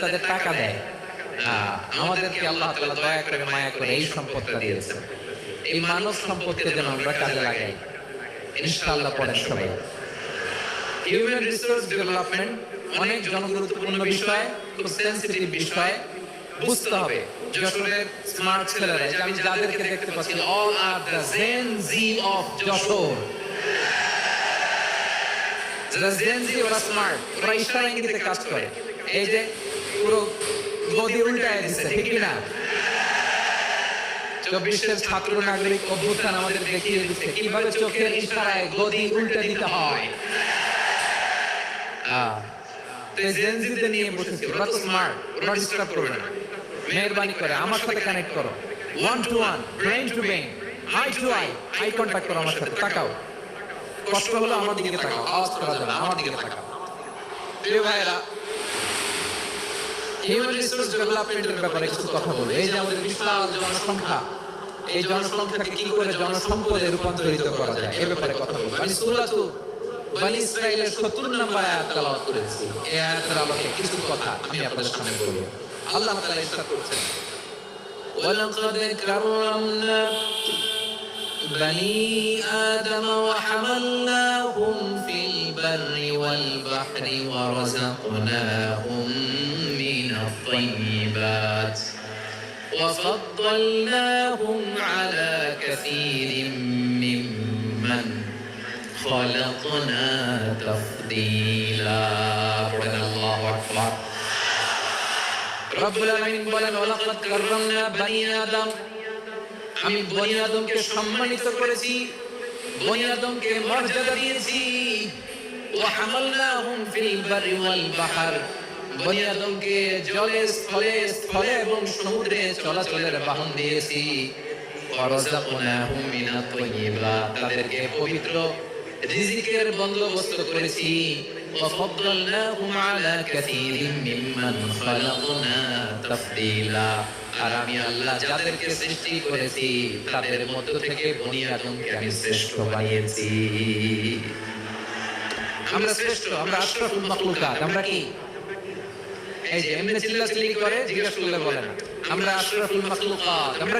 তাদের টাকা দেয়। আমাদেরকে আল্লাহ তাআলা দয়া করে, মায়া করে এই সম্পদটা দিয়েছে। এই মানব সম্পদকে যেন আমরা কাজে লাগাই। ইনশাআল্লাহ পড়েন সবাই। হিউম্যান রিসোর্স ডেভেলপমেন্ট অনেক জনগুরুত্বপূর্ণ বিষয়, খুব সেন্সিটিভ বিষয়। বুঝতে হবে, যশোরের স্মার্ট ছেলেরা আমি যাদেরকে দেখতে পাচ্ছি all are the gen Z of Jessore. Gen Z ওরা স্মার্ট ওরা ইশারা ইঙ্গিতে কাজ করে। এই যে পুরো গদি উল্টায় দিচ্ছে ঠিক না চব্বিশের ছাত্র নাগরিক অভ্যুত্থান আমাদের দেখিয়ে দিচ্ছে। কীভাবে চোখের ইশারায় গদি উল্টে দিতে হয়। আহ, তো এই Gen Z দের নিয়ে বসেছি। ওরা তো স্মার্ট ওরা ডিস্টার্ব করবে না। মেহরবানি করে আমার সাথে কানেক্ট করো। One to one brain to brain eye to eye eye contact করো আমার সাথে তাকাও। কষ্ট হলো আমার দিকে তাকাও আওয়াজ করা যাবে আমার দিকে তাকাও। প্রিয় ভাইরা হিউম্যান রিসোর্স ডেভেলপমেন্টের ব্যাপারে কিছু কথা বলবো এই যে আমাদের বিশাল জনসংখ্যা এই জনসংখ্যাকে কি করে জনসম্পদে রূপান্তরিত করা যায় এ ব্যাপারে কথা বলবো আমি সূরাতু বনি ইসরাইলের 70 নম্বর আয়াত তেলাওয়াত করেছি এই আয়াতের আলোকে কিছু কথা আমি আপনাদের সামনে বলবো আল্লাহ তাআলা ইরশাদ করছেন ولقد كرمنا بني آدم وحملناهم في البر والبحر ورزقناهم من الطيبات وفضلناهم على كثير ممن خلقنا تفضيلا قلنا الله أكبر রব্বুল আলামিন বলেন ওয়ালাকাদ কাররামনা বানি আদম আমি বনি আদমকে সম্মানিত করেছি বনি আদমকে মর্যাদা দিয়েছি ওয়া হামালনাহুম ফিল বারি ওয়াল বাহর বনিয়াদমকে জলে, স্থলে স্থলে এবং সমুদ্রে চলাচলের বাহন দিয়েছি। তাদেরকে পবিত্র রিজিকের বন্দোবস্ত করেছি। আল্লাহ যাদেরকে সৃষ্টি করেছি, তাদের থেকে আমি শ্রেষ্ঠ আমরা শ্রেষ্ঠ, আমরা আমরা কি? এই যে এমনি চিল্লাচিল্লি করে জিজ্ঞাসা করলে বলে না। আমরা আশরাফুল মাখলুকাত আমরা